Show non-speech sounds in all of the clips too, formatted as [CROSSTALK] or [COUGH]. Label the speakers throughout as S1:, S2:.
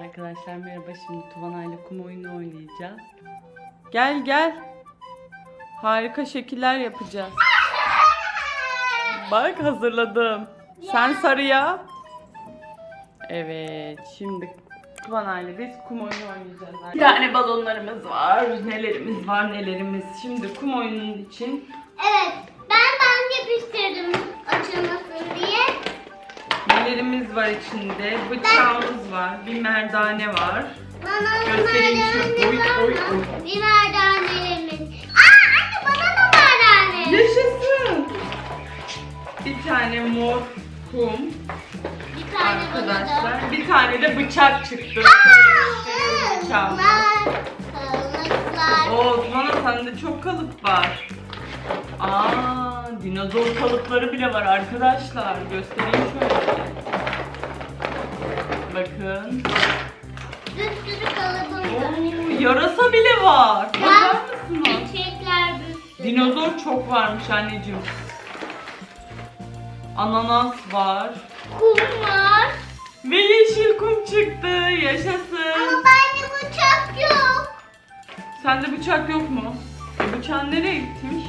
S1: Arkadaşlar merhaba şimdi Tuvana ile kum oyunu oynayacağız. Gel gel. Harika şekiller yapacağız. Bak hazırladım. Sen sarıya. Evet şimdi Tuvana ile biz kum oyunu oynayacağız. Bir tane balonlarımız var. Nelerimiz var nelerimiz. Şimdi kum oyunun için
S2: Evet, ben bant yapıştırdım açılmasın diye.
S1: Nelerimiz var içinde. Bıçağımız var. Bir merdane var.
S2: Bana
S1: Göstereyim şu- oy, oy, oy.
S2: Bir merdanelerimiz. Aa anne bana da merdane.
S1: Yaşasın. Bir tane mor kum
S2: Bir tane bana da.
S1: arkadaşlar. Bir tane de bıçak çıktı.
S2: Aa,
S1: Bıçağımız.
S2: ıhlar, ıhlar.
S1: Oo Tuvana sende çok kalıp var. Aa dinozor kalıpları bile var arkadaşlar. Göstereyim şöyle. Bakın.
S2: Var.
S1: Oo, yarasa bile var. Bakar mısınız?
S2: Çiçekler sürü.
S1: Dinozor çok varmış anneciğim. Ananas var.
S2: Kum var.
S1: Ve yeşil kum çıktı. Yaşasın.
S2: Ama bende bıçak yok.
S1: Sende bıçak yok mu? E, bıçağın nereye gitmiş?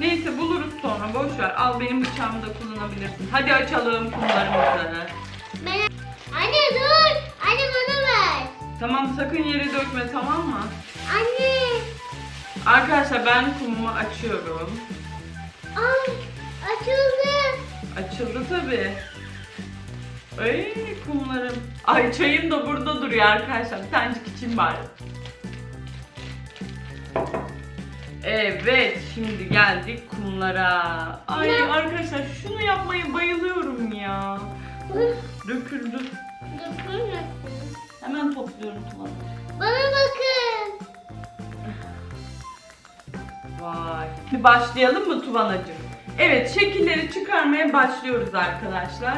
S1: Neyse buluruz sonra boş ver. Al benim bıçağımı da kullanabilirsin. Hadi açalım kumlarımızı. Tamam sakın yere dökme tamam mı?
S2: Anne.
S1: Arkadaşlar ben kumumu açıyorum.
S2: Ay açıldı.
S1: Açıldı tabi. Ay kumlarım. Ay çayım da burada duruyor arkadaşlar. Bir tanecik için bari. Evet şimdi geldik kumlara. Ay
S2: Ne?
S1: arkadaşlar şunu yapmayı bayılıyorum ya. Döküldü.
S2: Dokunmasın.
S1: Hemen topluyorum Tuğla.
S2: Bana bakın.
S1: Vay. Bir başlayalım mı Tuvanacığım? Evet şekilleri çıkarmaya başlıyoruz arkadaşlar.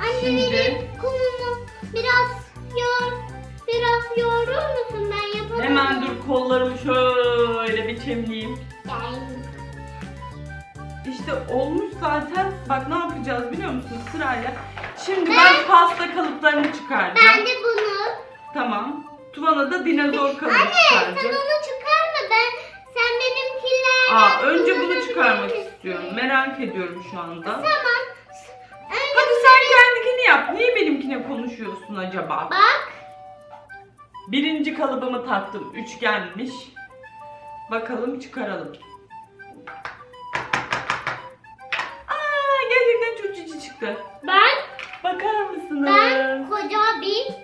S2: Anne
S1: Şimdi-
S2: benim kumumu biraz yor. Biraz yoğurur musun ben yapamam.
S1: Hemen dur kollarımı şöyle bir çemleyeyim.
S2: Ben-
S1: İşte olmuş zaten. Bak ne yapacağız biliyor musunuz sırayla? Şimdi ben pasta kalıplarını çıkaracağım.
S2: Ben de bunu.
S1: Tamam. Tuvana da dinozor kalıbı
S2: Anne sen
S1: çıkaracak.
S2: onu çıkarma ben. Sen benimkilerden
S1: Aa önce bunu
S2: kullanabilir
S1: çıkarmak
S2: misin?
S1: istiyorum. Merak ediyorum şu anda.
S2: Tamam. Önce
S1: Hadi sen kendikini yap. Niye benimkine konuşuyorsun acaba?
S2: bak.
S1: Birinci kalıbımı taktım. Üçgenmiş. Bakalım çıkaralım. Aa gerçekten çok cici çıktı.
S2: Ben
S1: Bakar mısınız?
S2: ben koca bir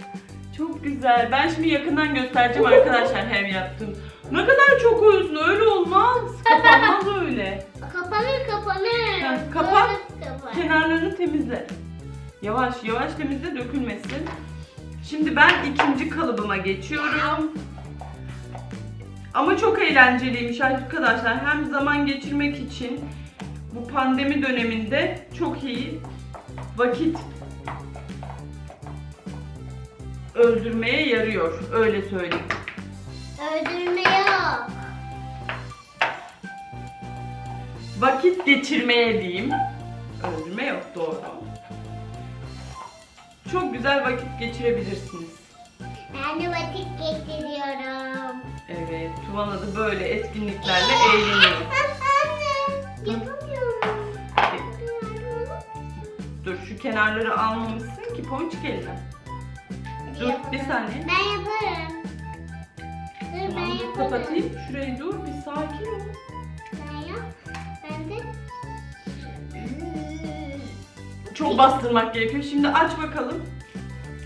S1: Çok güzel. Ben şimdi yakından göstereceğim arkadaşlar hem yaptım. Ne kadar çok oyuyorsun öyle olmaz. [LAUGHS] Kapanmaz öyle.
S2: kapanır kapanır.
S1: Ha, kapat.
S2: Kapanır.
S1: Kenarlarını temizle. Yavaş yavaş temizle dökülmesin. Şimdi ben ikinci kalıbıma geçiyorum. Ama çok eğlenceliymiş arkadaşlar. Hem zaman geçirmek için bu pandemi döneminde çok iyi vakit öldürmeye yarıyor. Öyle söyleyeyim.
S2: Öldürme yok.
S1: Vakit geçirmeye diyeyim. Öldürme yok doğru. Çok güzel vakit geçirebilirsiniz.
S2: Ben de vakit geçiriyorum.
S1: Evet, Tuvan adı böyle etkinliklerle eğleniyor. [LAUGHS]
S2: Yapamıyorum.
S1: Dur şu kenarları almamışsın ki ponçik eline. Dur bir saniye.
S2: Ben yaparım. Dur
S1: Tamam
S2: ben
S1: dur
S2: yaparım.
S1: kapatayım. Şurayı dur bir sakin ol.
S2: Ben yap. Ben de.
S1: Çok bastırmak gerekiyor. Şimdi aç bakalım.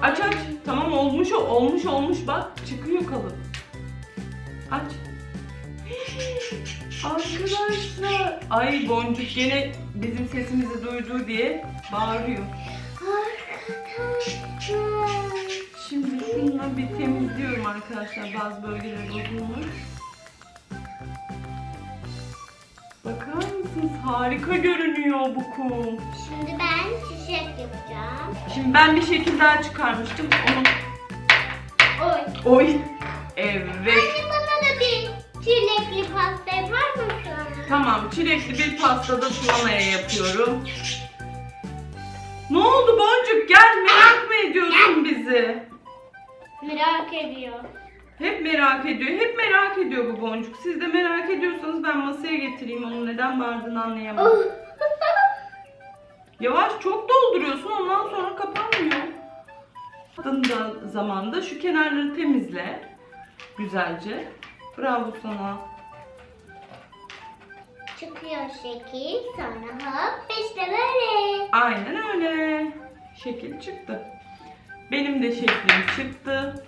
S1: Aç aç. Tamam olmuş o. Olmuş olmuş bak. Çıkıyor kalıp. Aç. [GASPS] Arkadaşlar. Ay boncuk gene bizim sesimizi duydu diye bağırıyor.
S2: Arkadaşlar.
S1: Şununla bir temizliyorum arkadaşlar. Bazı bölgeleri bozulmuş. Bakar mısınız? Harika görünüyor bu kum.
S2: Şimdi ben çiçek yapacağım.
S1: Şimdi ben bir şekil daha çıkarmıştım. Onu...
S2: Oy.
S1: Oy. Evet.
S2: Anne bana da bir çilekli pasta yapar mısın?
S1: Tamam. Çilekli bir pastada Tuvana'ya yapıyorum. Ne oldu Boncuk? Gel merak mı ediyorsun bizi?
S2: Merak ediyor.
S1: Hep merak ediyor. Hep merak ediyor bu boncuk. Siz de merak ediyorsanız ben masaya getireyim. Onun neden bağırdığını anlayamadım. [LAUGHS] Yavaş çok dolduruyorsun ondan sonra kapanmıyor. Attığında zamanda şu kenarları temizle. Güzelce. Bravo sana.
S2: Çıkıyor şekil sonra hop işte böyle.
S1: Aynen öyle. Şekil çıktı. Benim de şeklim çıktı.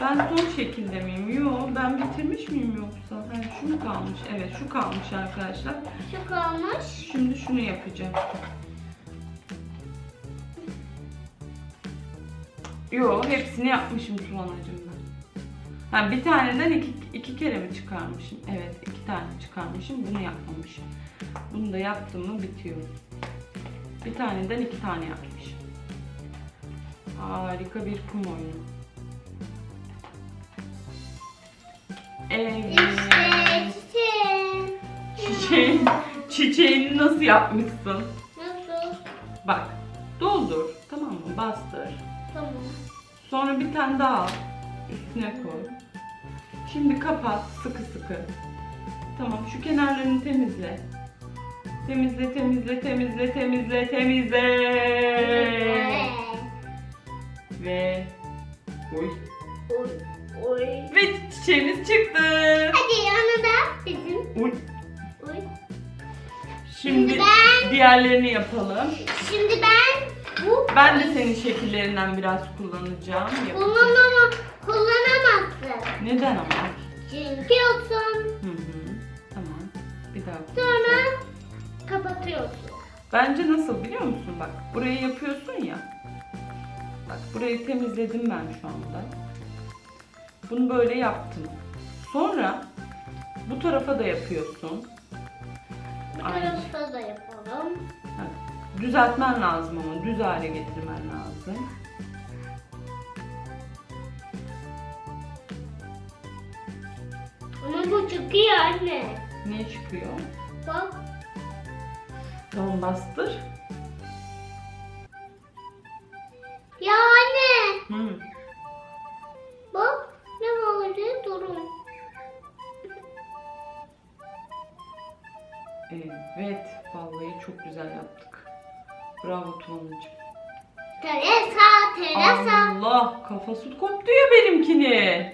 S1: Ben son şekilde miyim? Yok ben bitirmiş miyim yoksa? Ha, şu mu kalmış? Evet şu kalmış arkadaşlar.
S2: Şu kalmış.
S1: Şimdi şunu yapacağım. Yo hepsini yapmışım Tuvanacığım ben. Ha, bir taneden iki, iki kere mi çıkarmışım? Evet iki tane çıkarmışım. Bunu yapmamışım. Bunu da yaptım mı bitiyor. Bir taneden iki tane yapmışım. Harika bir kum oyunu. Evet.
S2: İşte çiçeğim.
S1: Çiçeğin, çiçeğini nasıl yapmışsın?
S2: Nasıl?
S1: Bak, doldur. Tamam mı? Bastır.
S2: Tamam.
S1: Sonra bir tane daha al. Üstüne koy. Şimdi kapat sıkı sıkı. Tamam, şu kenarlarını temizle. Temizle, temizle, temizle, temizle, temizle.
S2: Evet.
S1: Ve Oy.
S2: Oy. Oy.
S1: Ve çiçeğimiz çıktı.
S2: Hadi onu da bizim.
S1: Oy.
S2: Oy.
S1: Şimdi
S2: Şimdi ben-
S1: diğerlerini yapalım.
S2: Şimdi ben bu
S1: Ben de senin şekillerinden biraz kullanacağım. Yapacağım.
S2: kullanama kullanamazsın.
S1: Neden ama?
S2: Çünkü yoksun.
S1: Hı hı. Tamam. Bir daha.
S2: Sonra kapatıyorsun.
S1: Bence nasıl biliyor musun? Bak burayı yapıyorsun ya. Bak burayı temizledim ben şu anda. Bunu böyle yaptım. Sonra bu tarafa da yapıyorsun.
S2: Bu tarafa da yapalım.
S1: Ha, Düzeltmen lazım ama düz hale getirmen lazım.
S2: Ama bu çıkıyor anne.
S1: Ne çıkıyor?
S2: Bak.
S1: Tamam bastır. Evet, vallahi çok güzel yaptık. Bravo Tuğan'cığım.
S2: Teresa terasa.
S1: Allah, kafası koptu ya benimkini.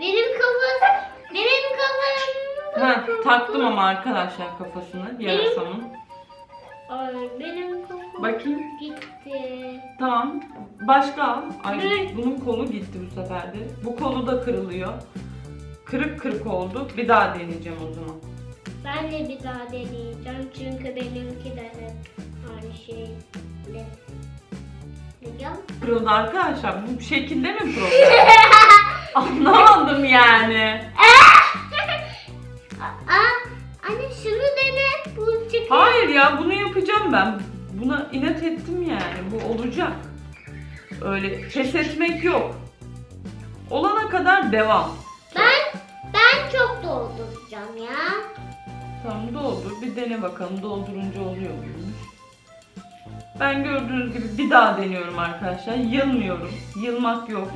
S2: Benim kafam. Benim kafam.
S1: Ha, taktım ama arkadaşlar kafasını yarasamın.
S2: Ay benim kafam.
S1: Bakayım.
S2: Gitti.
S1: Tamam. Başka al. Ay
S2: Ne?
S1: bunun kolu gitti bu sefer de. Bu kolu da kırılıyor. Kırık kırık oldu. Bir daha deneyeceğim o zaman.
S2: Ben de bir daha deneyeceğim çünkü benimki de aynı şey. Ya?
S1: Kırıldı arkadaşlar. Bu şekilde mi [LAUGHS] problem? Anlamadım yani. [LAUGHS]
S2: Aa, anne şunu dene. Bu çıkıyor.
S1: Hayır ya bunu yapacağım ben. Buna inat ettim yani. Bu olacak. Öyle pes etmek yok. Olana kadar devam.
S2: Ben çok dolduracağım ya.
S1: Tamam doldur. Bir dene bakalım doldurunca oluyor muymuş. Ben gördüğünüz gibi bir daha deniyorum arkadaşlar. Yılmıyorum. Yılmak yok.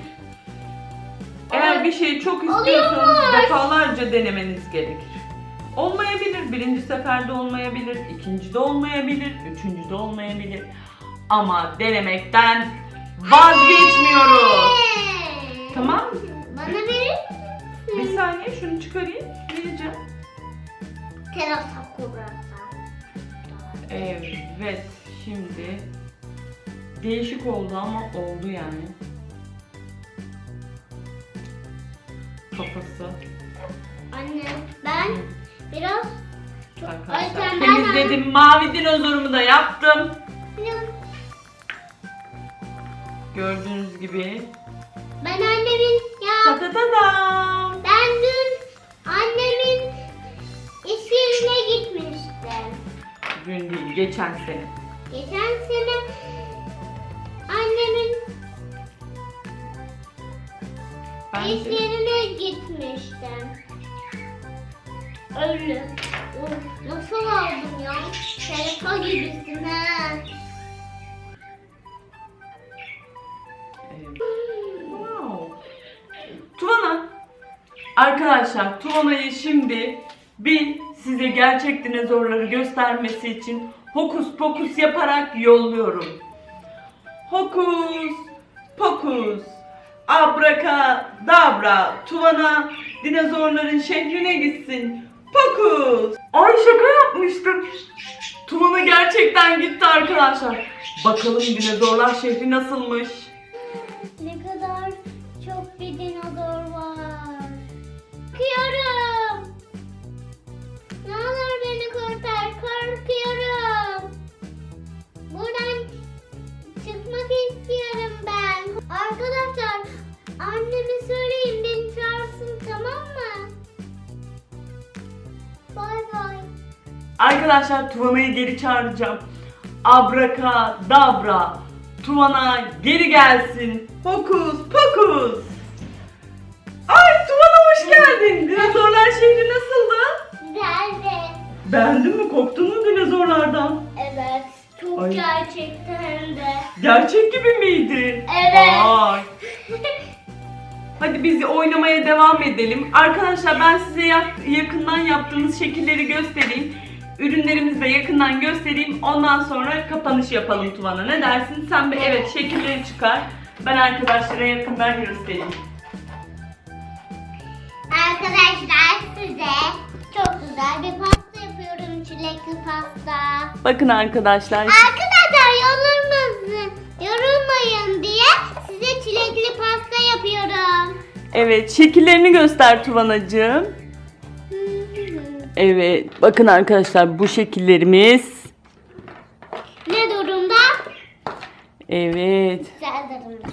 S1: Eğer bir şeyi çok istiyorsanız
S2: oluyormuş.
S1: defalarca denemeniz gerekir. Olmayabilir. Birinci seferde olmayabilir. ikinci de olmayabilir. Üçüncü de olmayabilir. Ama denemekten vazgeçmiyoruz. Tamam.
S2: Bana verir
S1: Bir saniye şunu çıkarayım. Vereceğim.
S2: Terasa kurarsa.
S1: Evet, şimdi değişik oldu ama oldu yani. Kafası.
S2: Anne ben biraz çok Ay,
S1: Arkadaşlar
S2: sen ben-
S1: temizledim. Mavi dinozorumu da yaptım.
S2: biraz
S1: Gördüğünüz gibi.
S2: ben annemin ya
S1: ta geçen sene.
S2: Geçen sene annemin
S1: Ben
S2: iş yerine gitmiştim. Öyle. Nasıl aldım ya? Telefon gibisin ha.
S1: Evet. Wow. Arkadaşlar Tuana'yı şimdi bir size gerçek dinozorları göstermesi için hokus pokus yaparak yolluyorum. Hokus pokus abrakadabra Tuvana dinozorların şehrine gitsin. Pokus. Ay şaka yapmıştım. Tuvana gerçekten gitti arkadaşlar. Bakalım dinozorlar şehri nasılmış?
S2: İstiyorum ben. Arkadaşlar anneme söyleyin beni çağırsın tamam mı? Bay bay.
S1: Arkadaşlar Tuvana'yı geri çağıracağım. Abrakadabra. Tuvana geri gelsin. Hokus pokus. Ay Tuvana hoş geldin. Dinozorlar şehri nasıldı?
S2: Güzeldi.
S1: Beğendin mi? Korktun mu dinozorlardan?
S2: Çok
S1: Ay.
S2: gerçekten de.
S1: Gerçek gibi miydi?
S2: Evet.
S1: Vay. Hadi biz oynamaya devam edelim. Arkadaşlar ben size yak- yakından yaptığımız şekilleri göstereyim. Ürünlerimizi de yakından göstereyim. Ondan sonra kapanış yapalım Tuvana. Ne dersin? Sen bir evet şekilleri çıkar. Ben arkadaşlara yakından göstereyim.
S2: Arkadaşlar size çok güzel bir pasta yapıyorum. Çilekli pasta.
S1: Bakın arkadaşlar.
S2: Arkadaşlar yorulmasın, yorulmayın diye size çilekli pasta yapıyorum.
S1: Evet şekillerini göster Tuvanacığım. Evet bakın arkadaşlar bu şekillerimiz.
S2: ne durumda?
S1: Evet.
S2: Güzel durumda.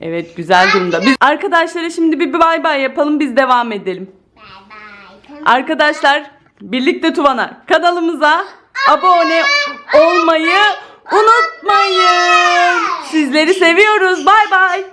S1: Evet güzel durumda. Biz arkadaşlara şimdi bir bay bay yapalım biz devam edelim.
S2: Bay bay.
S1: Arkadaşlar birlikte Tuvana kanalımıza abone olmayı unutmayın. Sizleri seviyoruz. Bay bay.